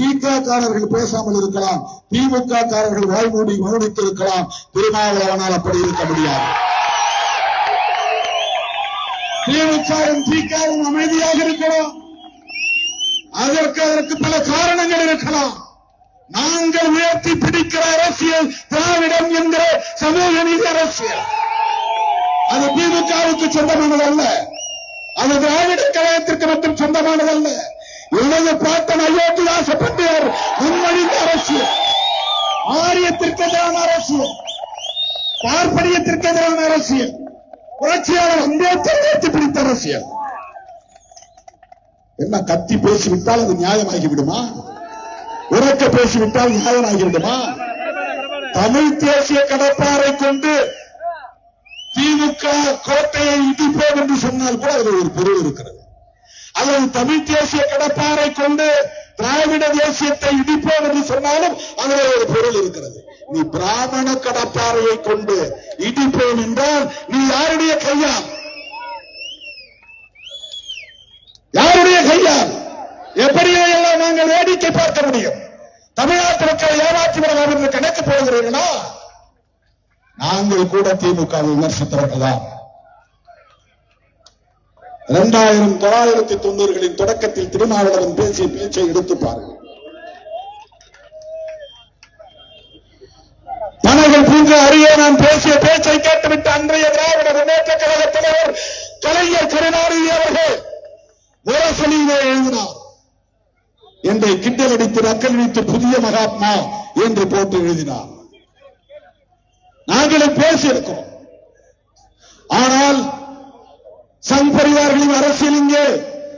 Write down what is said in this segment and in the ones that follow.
திக காரர்கள் பேசாமல் இருக்கலாம். திமுக காரர்கள் வாய்மூடி மௌனித்து இருக்கலாம் திருமாவளவனால் அப்படி இருக்க முடியாது. திமுகவும் திகவும் அமைதியாக இருக்கலாம் அதற்கு அதற்கு பல காரணங்கள் இருக்கலாம். நாங்கள் உயர்த்தி பிடிக்கிற அரசியல் திராவிடம் என்கிற சமூக நீதி அரசியல். அது திமுகவுக்கு சொந்தமானது அல்ல. அது திராவிட கழகத்திற்கு மட்டும் சொந்தமானதல்ல அல்ல. பாட்டன் பிரார்த்தனை பண்டிதர் எதிரான அரசியல் பார்ப்பனியத்திற்கு எதிரான அரசியல் புரட்சியாளர் அம்பேத்கர் உயர்த்தி பிடித்த அரசியல் என்ன கத்தி பேசிவிட்டால் அது நியாயமாகி விடுமா உறக்க பேசிவிட்டால் நியாயமாகி விடுமா தமிழ் தேசிய கடப்பாறை கொண்டு திமுக கோட்டையை இடிப்போம் என்று சொன்னால் கூட அதில் ஒரு பொருள் இருக்கிறது. அல்லது தமிழ் தேசிய கடப்பாறை கொண்டு திராவிட தேசியத்தை இடிப்போம் என்று சொன்னாலும் அதில் ஒரு பொருள் இருக்கிறது. நீ பிராமண கடப்பாறையை கொண்டு இடிப்பேன் என்றால் நீ யாருடைய கையால்? யாருடைய கையால்? எப்படியோ எல்லாம் நாங்கள் வேடிக்கை பார்க்க முடியும்? தமிழ்நாட்டு மக்களை ஏமாற்றி விடலாம் என்று கணக்கு போகிறீர்களா நாங்கள் கூட திமுக விமர்சித்தவர்கள் தான் இரண்டாயிரம் தொள்ளாயிரத்தி தொண்ணூறுகளின் தொடக்கத்தில் திருமாவளவன் பேசிய பேச்சை எடுத்து பாருங்கள். நாம் பேசிய பேச்சை கேட்டுவிட்டு அன்றைய திராவிட முன்னேற்ற கழக தலைவர் கலைஞர் கருணாநிதி அவர்கள் முரசொலியிலே எழுதினார் என்னை கிண்டல் அடித்து நக்கல் வைத்து புதிய மகாத்மா என்று போட்டு எழுதினார். நாங்களும் பேசியிருக்கிறோம். ஆனால் சங் பரிவார்களின் அரசியல் இங்கே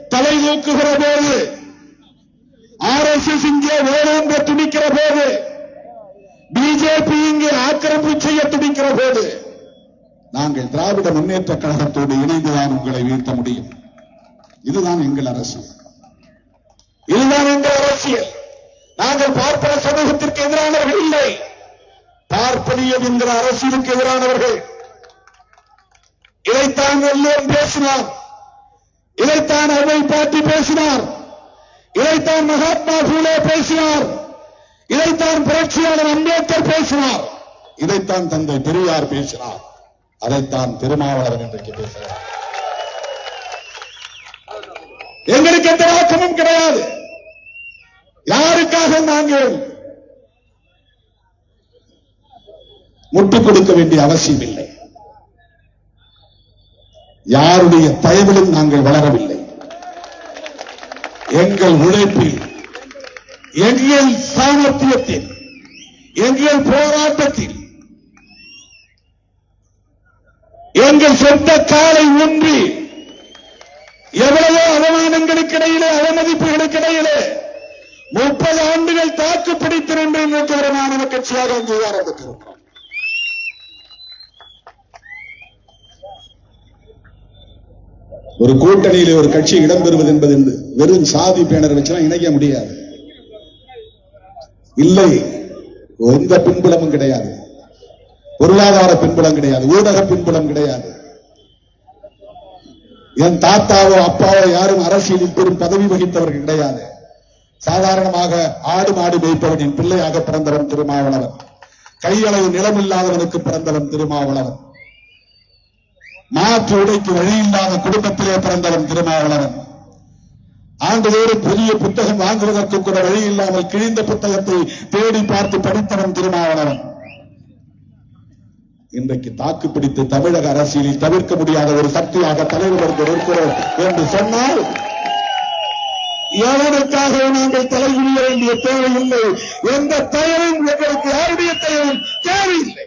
தலை தூக்குகிற போது ஆர் எஸ் எஸ் இங்கே வேறொன்று துணிக்கிற போது பிஜேபி இங்கே ஆக்கிரமிப்பு செய்ய துடிக்கிற போது நாங்கள் திராவிட முன்னேற்ற கழகத்தோடு இணைந்துதான் உங்களை வீழ்த்த முடியும். இதுதான் எங்கள் அரசியல் இதுதான் எங்கள் அரசியல். நாங்கள் பார்ப்பன சமூகத்திற்கு எதிரானவர்கள் இல்லை. பார்ப்பனியம் என்கிற அரசியலுக்கு எதிரானவர்கள். இதைத்தான் எல்லோரும் பேசினார். இதைத்தான் அவை பாட்டி பேசினார். இதைத்தான் மகாத்மா பூலே பேசினார். இதைத்தான் புரட்சியாளர் அம்பேத்கர் பேசினார். இதைத்தான் தந்தை பெரியார் பேசினார். அதைத்தான் திருமாவளவன் இன்றைக்கு பேசுகிறார். எங்களுக்கு எந்த வாக்கமும் கிடையாது. யாருக்காக நாங்கள் முட்டுக் கொடுக்க வேண்டிய அவசியம் இல்லை. யாருடைய தயவிலும் நாங்கள் வளரவில்லை. எங்கள் உழைப்பில் எங்கள் சாமர்த்தியத்தில் எங்கள் போராட்டத்தில் எங்கள் சொந்த காலை ஒன்றி எவ்வளவோ அவமானங்களுக்கு இடையிலே அவமதிப்புகளுக்கு இடையிலே முப்பது ஆண்டுகள் தாக்கு பிடித்திருந்த இன்றைக்கு ஒரு மாணவ கட்சியாக அங்கீகாரம் பெற்றிருக்கிறோம் ஒரு கூட்டணியிலே ஒரு கட்சி இடம்பெறுவது என்பது என்று வெறும் சாதி பேனர் வச்சுலாம் இணைக்க முடியாது. இல்லை. எந்த பின்புலமும் கிடையாது. பொருளாதார பின்புலம் கிடையாது. ஊடக பின்புலம் கிடையாது. என் தாத்தாவோ அப்பாவோ யாரும் அரசியலில் பெரும் பதவி வகித்தவர்கள் கிடையாது. சாதாரணமாக ஆடு மாடு மேய்ப்பவனின் பிள்ளையாக பிறந்தவன் திருமாவளவன். கையளவு நிலம் இல்லாதவனுக்கு பிறந்தவன் திருமாவளவன். மாற்று உடைக்கு வழி இல்லாத குடும்பத்திலே பிறந்தவன் திருமாவளவன். ஆண்டுதோறும் புதிய புத்தகம் வாங்குவதற்கு கூட வழி இல்லாமல் கிழிந்த புத்தகத்தை தேடி பார்த்து படித்தவன் திருமாவளவன். இன்றைக்கு தாக்கு பிடித்து தமிழக அரசியலில் தவிர்க்க முடியாத ஒரு சக்தியாக தலைவர் இருக்கிறோம் என்று சொன்னால் எவனுக்காக நாங்கள் தலைவில்ல வேண்டிய தேவையில்லை. எந்த தயவும் எங்களுக்கு யாருடைய தயவும் தேவையில்லை.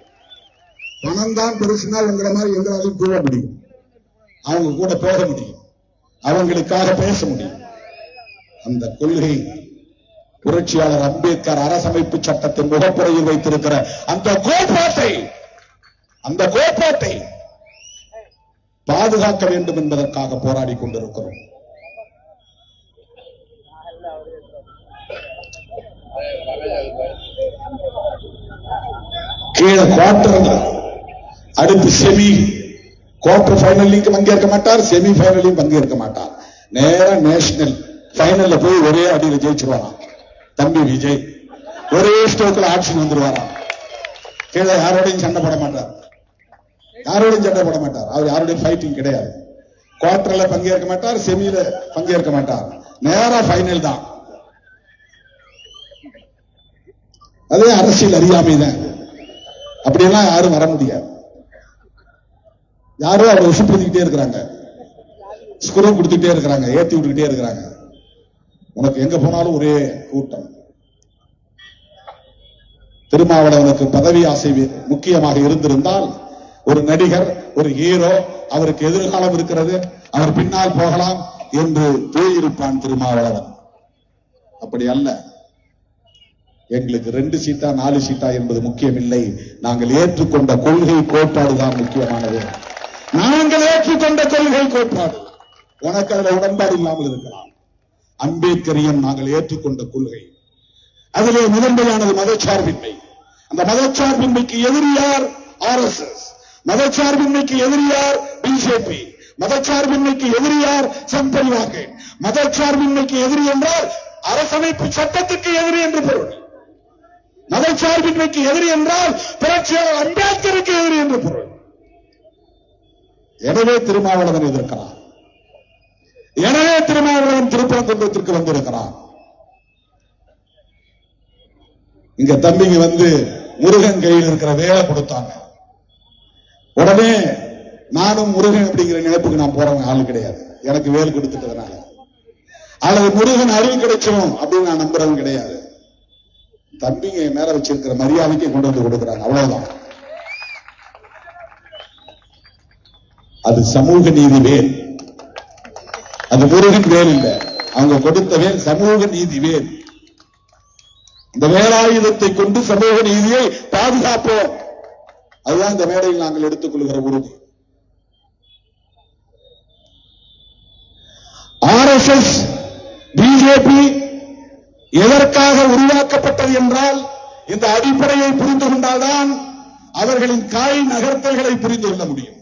பணம் தான் பெருசினால் எங்களை மாதிரி எங்களாலும் கூற முடியும். அவங்க கூட போக முடியும். அவங்களுக்காக பேச முடியும். அந்த கொள்கை புரட்சியாளர் அம்பேத்கர் அரசமைப்பு சட்டத்தின் முகப்புறையில் வைத்திருக்கிற அந்த கோட்பாட்டை அந்த கோட்பாட்டை பாதுகாக்க வேண்டும் என்பதற்காக போராடி கொண்டிருக்கிறோம். கீழே குவார்டர் அடுத்து செமி குவார்டர் ஃபைனல்லையும் பங்கேற்க மாட்டார் செமி ஃபைனலையும் பங்கேற்க மாட்டார். நேர நேஷனல் ஃபைனல்ல போய் ஒரே அடியில் ஜெயிச்சிருவாங்க தம்பி விஜய். ஒரே ஸ்டோக்கில் ஆக்ஷன் வந்துருவாராம் கீழே யாரோடையும் சண்டை போட மாட்டார். யாரோடையும் சண்டை போட மாட்டார். அவர் யாரோடையும் ஃபைட்டிங் கிடையாது. குவார்டர்ல பங்கேற்க மாட்டார் செமியில பங்கேற்க மாட்டார். நேரா ஃபைனல் தான். அதே அரசியல் அறியாமை தான். அப்படியெல்லாம் யாரும் வர முடியாது. யாரும் அவரை உசுப்படுத்திக்கிட்டே இருக்கிறாங்க. ஸ்குரு கொடுத்துட்டே இருக்கிறாங்க. ஏத்தி விட்டுக்கிட்டே இருக்கிறாங்க. உனக்கு எங்க போனாலும் ஒரே கூட்டம். திருமாவளவனுக்கு பதவி ஆசை முக்கியமாக இருந்திருந்தால் ஒரு நடிகர் ஒரு ஹீரோ அவருக்கு எதிர்காலம் இருக்கிறது அவர் பின்னால் போகலாம் என்று போயிருப்பான் திருமாவளவன். அப்படி அல்ல. எங்களுக்கு ரெண்டு சீட்டா நாலு சீட்டா என்பது முக்கியமில்லை. நாங்கள் ஏற்றுக்கொண்ட கொள்கை கோட்பாடு தான் முக்கியமானது. நாங்கள் ஏற்றுக்கொண்ட கொள்கை கோட்பாடு. உனக்கு அதுல உடன்பாடு இல்லாமல் இருக்கலாம். அம்பேத்கரியம் நாங்கள் ஏற்றுக்கொண்ட கொள்கை. அதிலே முதன்மையானது மதச்சார்பின்மை. அந்த மதச்சார்பின்மைக்கு எதிரியார் ஆர் எஸ் எஸ். மதச்சார்பின்மைக்கு எதிரியார் பிஜேபி மதச்சார்பின்மைக்கு எதிரியார் சம்பரிவார்கள் மதச்சார்பின்மைக்கு எதிரி என்றால் அரசமைப்பு சட்டத்துக்கு எதிரி என்று பொருள். மதச்சார்பின்மைக்கு எதிரி என்றால் புரட்சியாளர் அம்பேத்கருக்கு எதிரி என்று பொருள். எனவே திருமாவளவன் எதிர்க்கிறார். எனவே திருமாவளவன் திருப்பரங்குன்றத்திற்கு வந்திருக்கிறார். இங்க தம்பிங்க வந்து முருகன் கையில் இருக்கிற வேலை கொடுத்தாங்க. உடனே நானும் முருகன் அப்படிங்கிற நினைப்புக்கு நான் போறவங்க ஆளு கிடையாது. எனக்கு வேல் கொடுத்துட்டதுனால. அல்லது முருகன் அருள் கிடைச்சிடும் அப்படின்னு நான் நம்புறவங்க கிடையாது. தம்பிங்க மேல வச்சிருக்கிற மரியாதைக்கு கொண்டு வந்து கொடுக்குறாங்க. அவ்வளவுதான். அது சமூக நீதி வேல். அது முருகன் வேறு இல்லை. அவங்க கொடுத்த சமூக நீதி வேறு. இந்த வேலாயுதத்தை கொண்டு சமூக நீதியை பாதுகாப்போம். அதுதான் இந்த மேடையில் நாங்கள் எடுத்துக்கொள்கிற உறுதி ஆர் எஸ் எஸ் பிஜேபி எதற்காக உருவாக்கப்பட்டது என்றால் இந்த அடிப்படையை புரிந்து கொண்டால்தான் அவர்களின் காய் நகர்த்தல்களை புரிந்து கொள்ள முடியும்.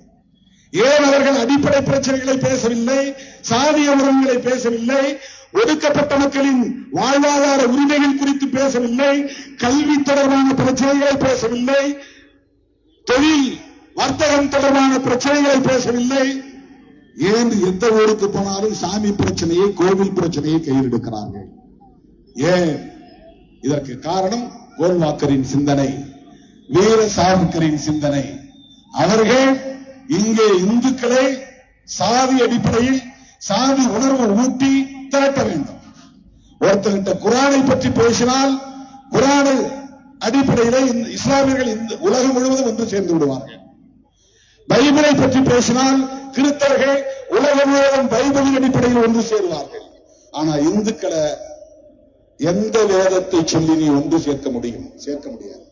ஏன் அவர்கள் அடிப்படை பிரச்சனைகளை பேசவில்லை சாதிய உறவுகளை பேசவில்லை ஒடுக்கப்பட்ட மக்களின் வாழ்வாதார உரிமைகள் குறித்து பேசவில்லை கல்வி தொடர்பான பிரச்சனைகளை பேசவில்லை தொழில் வர்த்தகம் தொடர்பான பிரச்சனைகளை பேசவில்லை. ஏன் எந்த ஊருக்கு போனாலும் சாமி பிரச்சனையை கோவில் பிரச்சனையை கையில் எடுக்கிறார்கள் ஏன்? இதற்கு காரணம் கோல்வாக்கரின் சிந்தனை வீர சாவர்கரின் சிந்தனை. அவர்கள் இங்கே இந்துக்களை சாதி அடிப்படையில் சாதி உணர்வு ஊட்டி திரட்ட வேண்டும். ஒருத்தர்கிட்ட குரானை பற்றி பேசினால் குரானை அடிப்படையில இஸ்லாமியர்கள் இந்த உலகம் முழுவதும் ஒன்று சேர்ந்து விடுவார்கள். பைபிளை பற்றி பேசினால் கிறிஸ்தவர்கள் உலகம் முழுவதும் பைபிளின் அடிப்படையில் ஒன்று சேருவார்கள். ஆனா இந்துக்களை எந்த வேதத்தை சொல்லி நீ ஒன்று சேர்க்க முடியும்? சேர்க்க முடியாது.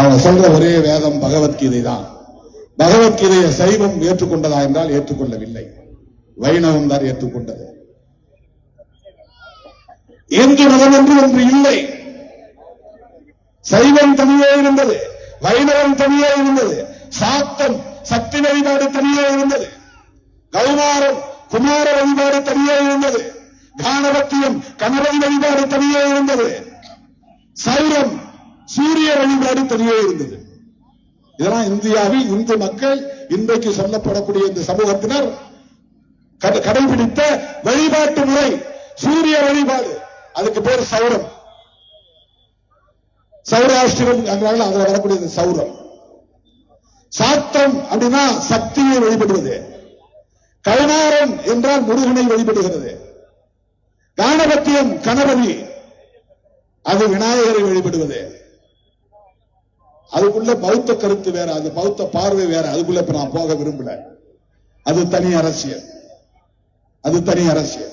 அவன் சொல்ற ஒரே வேதம் பகவத்கீதை தான் பகவத்கீதையை சைவம் ஏற்றுக்கொண்டதா என்றால் ஏற்றுக்கொள்ளவில்லை. வைணவம் தான் ஏற்றுக்கொண்டது. இந்து மதம் என்று ஒன்று இல்லை. சைவம் தனியே இருந்தது. வைணவம் தனியே இருந்தது. சாத்தம் சக்தி வழிபாடு தனியே இருந்தது. கௌமாரம் குமார வழிபாடு தனியே இருந்தது. கானவத்தியம் கணவன் வழிபாடு தனியே இருந்தது. சைரம் சூரிய வழிபாடு தனியே இருந்தது. இதெல்லாம் இந்தியாவில் இந்து மக்கள் இன்றைக்கு சொல்லப்படக்கூடிய இந்த சமூகத்தினர் கட- கடைபிடித்த வழிபாட்டு முறை சூரிய வழிபாடு. அதுக்கு பேர் சௌரம். சௌராஷ்டிரம் என்றால் அதுல இந்த சௌரம். சாத்தம் அப்படின்னா சக்தியை வழிபடுவது. கருணாரம் என்றால் முருகனை வழிபடுகிறது. கானபத்தியம் கணபதி அது விநாயகரை வழிபடுவது. அதுக்குள்ள பௌத்த கருத்து வேற அது பௌத்த பார்வை வேற. அதுக்குள்ள இப்ப நான் போக விரும்பல. அது தனி அரசியல். அது தனி அரசியல்.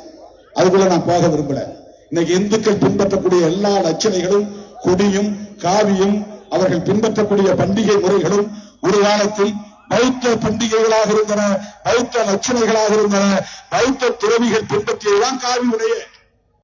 அதுக்குள்ள நான் போக விரும்பல. இன்னைக்கு இந்துக்கள் பின்பற்றக்கூடிய எல்லா லட்சணைகளும் கொடியும் காவியும் அவர்கள் பின்பற்றக்கூடிய பண்டிகை முறைகளும் ஒரு காலத்தில் பௌத்த பண்டிகைகளாக இருந்தன பௌத்த லட்சணைகளாக இருந்தன. பௌத்த துறவிகள் பின்பற்றியதுதான் காவி உடைய